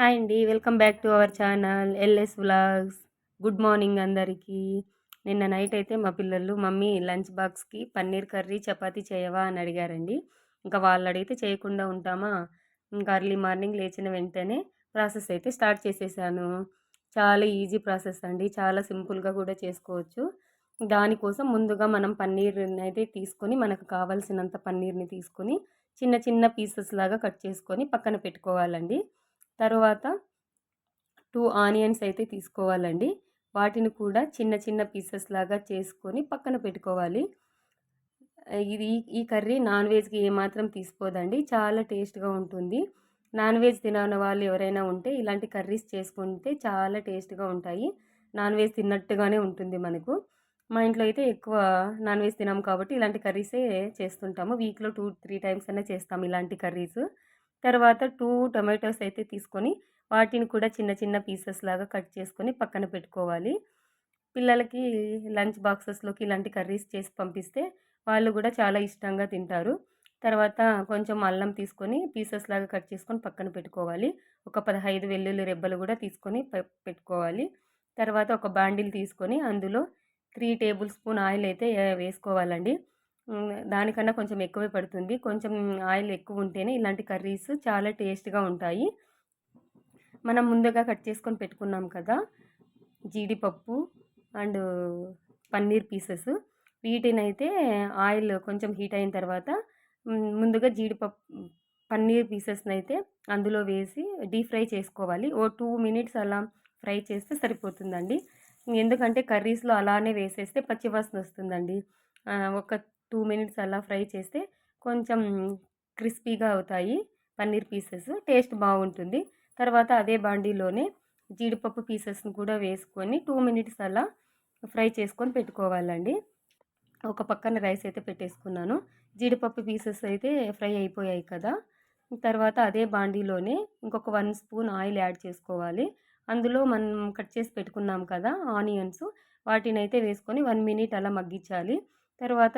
Hi అండి. Welcome back to our channel LS vlogs. Good morning అందరికీ. నిన్న night అయితే మా పిల్లలు మమ్మీ లంచ్ బాక్స్కి పన్నీర్ కర్రీ చపాతీ చేయవా అని అడిగారండి. ఇంకా వాళ్ళు అడిగితే చేయకుండా ఉంటామా? ఇంకా అర్లీ మార్నింగ్ లేచిన వెంటనే ప్రాసెస్ అయితే స్టార్ట్ చేసేసాను. చాలా ఈజీ ప్రాసెస్ అండి. చాలా సింపుల్గా కూడా చేసుకోవచ్చు. దానికోసం ముందుగా మనం పన్నీర్ని అయితే తీసుకొని మనకు కావాల్సినంత పన్నీర్ని తీసుకొని చిన్న చిన్న పీసెస్ లాగా కట్ చేసుకొని పక్కన పెట్టుకోవాలండి. తర్వాత టూ ఆనియన్స్ అయితే తీసుకోవాలండి. వాటిని కూడా చిన్న చిన్న పీసెస్ లాగా చేసుకొని పక్కన పెట్టుకోవాలి. ఇది ఈ కర్రీ నాన్ వెజ్కి ఏమాత్రం తీసుకోదండి. చాలా టేస్ట్గా ఉంటుంది. నాన్ వెజ్ తినని వాళ్ళు ఎవరైనా ఉంటే ఇలాంటి కర్రీస్ చేసుకుంటే చాలా టేస్ట్గా ఉంటాయి. నాన్ వెజ్ తిన్నట్టుగానే ఉంటుంది మనకు. మా ఇంట్లో అయితే ఎక్కువ నాన్ వెజ్ తినాము కాబట్టి ఇలాంటి కర్రీసే చేస్తుంటాము. వీక్లో టూ త్రీ టైమ్స్ అయినా చేస్తాము ఇలాంటి కర్రీస్. తర్వాత టూ టొమాటోస్ అయితే తీసుకొని వాటిని కూడా చిన్న చిన్న పీసెస్ లాగా కట్ చేసుకొని పక్కన పెట్టుకోవాలి. పిల్లలకి లంచ్ బాక్సెస్లోకి ఇలాంటి కర్రీస్ చేసి పంపిస్తే వాళ్ళు కూడా చాలా ఇష్టంగా తింటారు. తర్వాత కొంచెం అల్లం తీసుకొని పీసెస్ లాగా కట్ చేసుకొని పక్కన పెట్టుకోవాలి. ఒక పదహైదు వెల్లుల్లి రెబ్బలు కూడా తీసుకొని పెట్టుకోవాలి. తర్వాత ఒక బాండిల్ తీసుకొని అందులో త్రీ టేబుల్ స్పూన్ ఆయిల్ అయితే వేసుకోవాలండి. దానికన్నా కొంచెం ఎక్కువే పడుతుంది. కొంచెం ఆయిల్ ఎక్కువ ఉంటేనే ఇలాంటి కర్రీస్ చాలా టేస్ట్గా ఉంటాయి. మనం ముందుగా కట్ చేసుకొని పెట్టుకున్నాం కదా జీడిపప్పు అండ్ పన్నీర్ పీసెస్. వీటినైతే ఆయిల్ కొంచెం హీట్ అయిన తర్వాత ముందుగా జీడిపప్పు పన్నీర్ పీసెస్ని అయితే అందులో వేసి డీప్ ఫ్రై చేసుకోవాలి. ఓ టూ మినిట్స్ అలా ఫ్రై చేస్తే సరిపోతుందండి. ఎందుకంటే కర్రీస్లో అలానే వేసేస్తే పచ్చివాసన వస్తుందండి. ఒక టూ మినిట్స్ అలా ఫ్రై చేస్తే కొంచెం క్రిస్పీగా అవుతాయి పన్నీర్ పీసెస్. టేస్ట్ బాగుంటుంది. తర్వాత అదే బాండీలోనే జీడిపప్పు పీసెస్ని కూడా వేసుకొని టూ మినిట్స్ అలా ఫ్రై చేసుకొని పెట్టుకోవాలండి. ఒక పక్కన రైస్ అయితే పెట్టేసుకున్నాను. జీడిపప్పు పీసెస్ అయితే ఫ్రై అయిపోయాయి కదా. తర్వాత అదే బాండీలోనే ఇంకొక వన్ స్పూన్ ఆయిల్ యాడ్ చేసుకోవాలి. అందులో మనం కట్ చేసి పెట్టుకున్నాం కదా ఆనియన్స్. వాటిని అయితే వేసుకొని వన్ మినిట్ అలా మగ్గించాలి. తర్వాత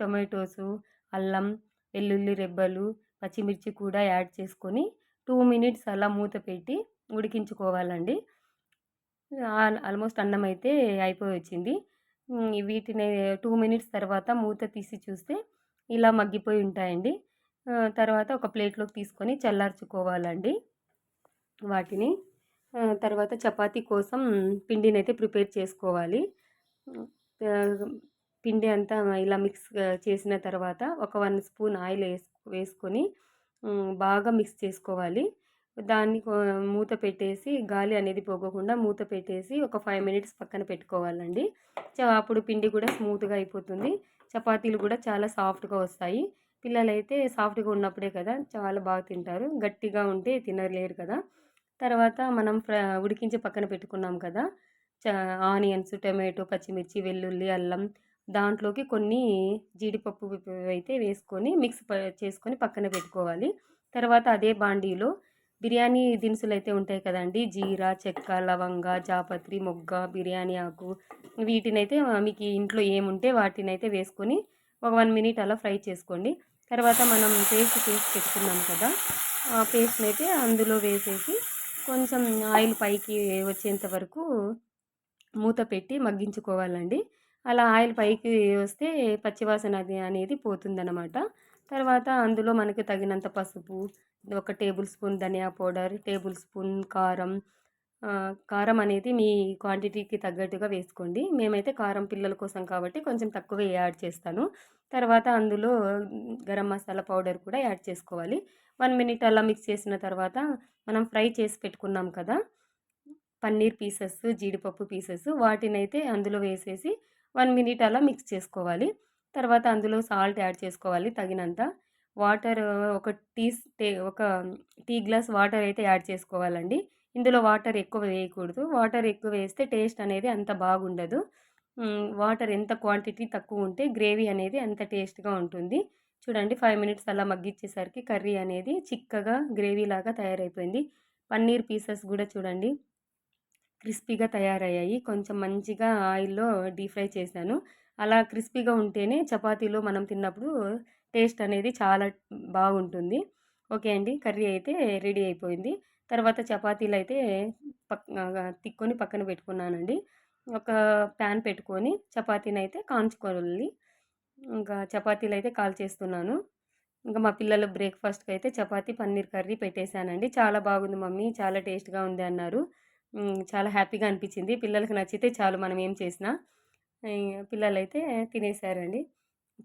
టొమాటోసు అల్లం వెల్లుల్లి రెబ్బలు పచ్చిమిర్చి కూడా యాడ్ చేసుకొని టూ మినిట్స్ అలా మూత పెట్టి ఉడికించుకోవాలండి. ఆల్మోస్ట్ అన్నం అయితే అయిపోయి వచ్చింది వీటిని టూ మినిట్స్ తర్వాత మూత తీసి చూస్తే ఇలా మగ్గిపోయి ఉంటాయండి. తర్వాత ఒక ప్లేట్లోకి తీసుకొని చల్లార్చుకోవాలండి వాటిని. తర్వాత చపాతీ కోసం పిండిని అయితే ప్రిపేర్ చేసుకోవాలి. పిండి అంతా ఇలా మిక్స్ చేసిన తర్వాత ఒక వన్ స్పూన్ ఆయిల్ వేసు వేసుకొని బాగా మిక్స్ చేసుకోవాలి. దాన్ని మూత పెట్టేసి గాలి అనేది పోగకుండా మూత పెట్టేసి ఒక ఫైవ్ మినిట్స్ పక్కన పెట్టుకోవాలండి. అప్పుడు పిండి కూడా స్మూత్గా అయిపోతుంది. చపాతీలు కూడా చాలా సాఫ్ట్గా వస్తాయి. పిల్లలైతే సాఫ్ట్గా ఉన్నప్పుడే కదా చాలా బాగా తింటారు. గట్టిగా ఉంటే తినలేరు కదా. తర్వాత మనం ఉడికించి పక్కన పెట్టుకున్నాం కదా. ఆనియన్స్ టమాటో పచ్చిమిర్చి వెల్లుల్లి అల్లం దాంట్లోకి కొన్ని జీడిపప్పు అయితే వేసుకొని మిక్స్ చేసుకొని పక్కన పెట్టుకోవాలి. తర్వాత అదే బాండీలో బిర్యానీ దినుసులు అయితే ఉంటాయి కదండి. జీరా చెక్క లవంగ జాపత్రి మొగ్గ బిర్యానీ ఆకు వీటినైతే మీకు ఇంట్లో ఏముంటే వాటిని అయితే వేసుకొని ఒక వన్ మినిట్ అలా ఫ్రై చేసుకోండి. తర్వాత మనం పేస్ట్ చేసి పెట్టుకున్నాం కదా ఆ పేస్ట్ని అయితే అందులో వేసేసి కొంచెం ఆయిల్ పైకి వచ్చేంత వరకు మూత పెట్టి మగ్గించుకోవాలండి. అలా ఆయిల్ పైకి వస్తే పచ్చివాసన అది అనేది పోతుందన్నమాట. తర్వాత అందులో మనకి తగినంత పసుపు ఒక టేబుల్ స్పూన్ ధనియా పౌడర్ టేబుల్ స్పూన్ కారం కారం అనేది మీ క్వాంటిటీకి తగ్గట్టుగా వేసుకోండి. మేమైతే కారం పిల్లల కోసం కాబట్టి కొంచెం తక్కువే యాడ్ చేస్తాను. తర్వాత అందులో గరం మసాలా పౌడర్ కూడా యాడ్ చేసుకోవాలి. వన్ మినిట్ అలా మిక్స్ చేసిన తర్వాత మనం ఫ్రై చేసి పెట్టుకున్నాం కదా పన్నీర్ పీసెస్ జీడిపప్పు పీసెస్ వాటిని అయితే అందులో వేసేసి వన్ మినిట్ అలా మిక్స్ చేసుకోవాలి. తర్వాత అందులో సాల్ట్ యాడ్ చేసుకోవాలి తగినంత. వాటర్ ఒక టీ ఒక టీ గ్లాస్ వాటర్ అయితే యాడ్ చేసుకోవాలండి. ఇందులో వాటర్ ఎక్కువ వేయకూడదు. వాటర్ ఎక్కువ వేస్తే టేస్ట్ అనేది అంత బాగుండదు. వాటర్ ఎంత క్వాంటిటీ తక్కువ ఉంటే గ్రేవీ అనేది అంత టేస్ట్గా ఉంటుంది. చూడండి ఫైవ్ మినిట్స్ అలా మగ్గిచ్చేసరికి కర్రీ అనేది చిక్కగా గ్రేవీ లాగా తయారైపోయింది. పన్నీర్ పీసెస్ కూడా చూడండి. క్రిస్పీగా తయారయ్యాయి. కొంచెం మంచిగా ఆయిల్లో డీప్ ఫ్రై చేశాను. అలా క్రిస్పీగా ఉంటేనే చపాతీలో మనం తిన్నప్పుడు టేస్ట్ అనేది చాలా బాగుంటుంది. ఓకే అండి. కర్రీ అయితే రెడీ అయిపోయింది. తర్వాత చపాతీలు అయితే పక్ తిక్కొని పక్కన పెట్టుకున్నానండి. ఒక ప్యాన్ పెట్టుకొని చపాతీని అయితే కాంచుకోవాలి. ఇంకా చపాతీలు అయితే కాల్ చేస్తున్నాను ఇంకా మా పిల్లల బ్రేక్ఫాస్ట్కి అయితే చపాతీ పన్నీర్ కర్రీ పెట్టేశానండి. చాలా బాగుంది మమ్మీ. చాలా టేస్ట్గా ఉంది అన్నారు. చాలా హ్యాపీగా అనిపించింది. పిల్లలకి నచ్చితే చాలు మనం ఏం చేసినా. పిల్లలు అయితే తినేశారండి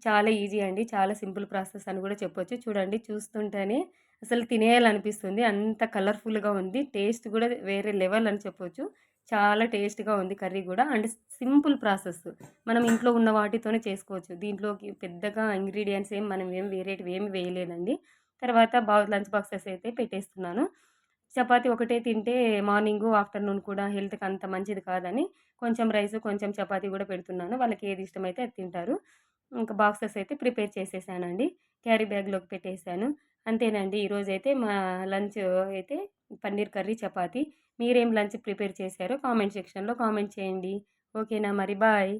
చాలా ఈజీ అండి. చాలా సింపుల్ ప్రాసెస్ అని కూడా చెప్పొచ్చు. చూడండి చూస్తుంటేనే అసలు తినేయాలనిపిస్తుంది. అంత కలర్ఫుల్గా ఉంది. టేస్ట్ కూడా వేరే లెవెల్ అని చెప్పొచ్చు. చాలా టేస్ట్గా ఉంది కర్రీ కూడా. And simple process. మనం ఇంట్లో ఉన్న వాటితోనే చేసుకోవచ్చు. దీంట్లోకి పెద్దగా ఇంగ్రీడియంట్స్ ఏం మనం ఏం వేరేటివి ఏమి వేయలేదండి. తర్వాత బా లంచ్ బాక్సెస్ అయితే పెట్టేస్తున్నాను. చపాతి ఒకటే తింటే మార్నింగు ఆఫ్టర్నూన్ కూడా హెల్త్కి అంత మంచిది కాదని కొంచెం రైస్ కొంచెం చపాతీ కూడా పెడుతున్నాను. వాళ్ళకి ఏది ఇష్టమైతే అది తింటారు. ఇంకా బాక్సెస్ అయితే ప్రిపేర్ చేసేసానండి. క్యారీ బ్యాగ్లోకి పెట్టేశాను అంతేనండి. ఈరోజు అయితే మా లంచ్ అయితే పన్నీర్ కర్రీ చపాతి. మీరేం లంచ్ ప్రిపేర్ చేశారో కామెంట్ సెక్షన్లో కామెంట్ చేయండి. ఓకేనా మరి? బాయ్.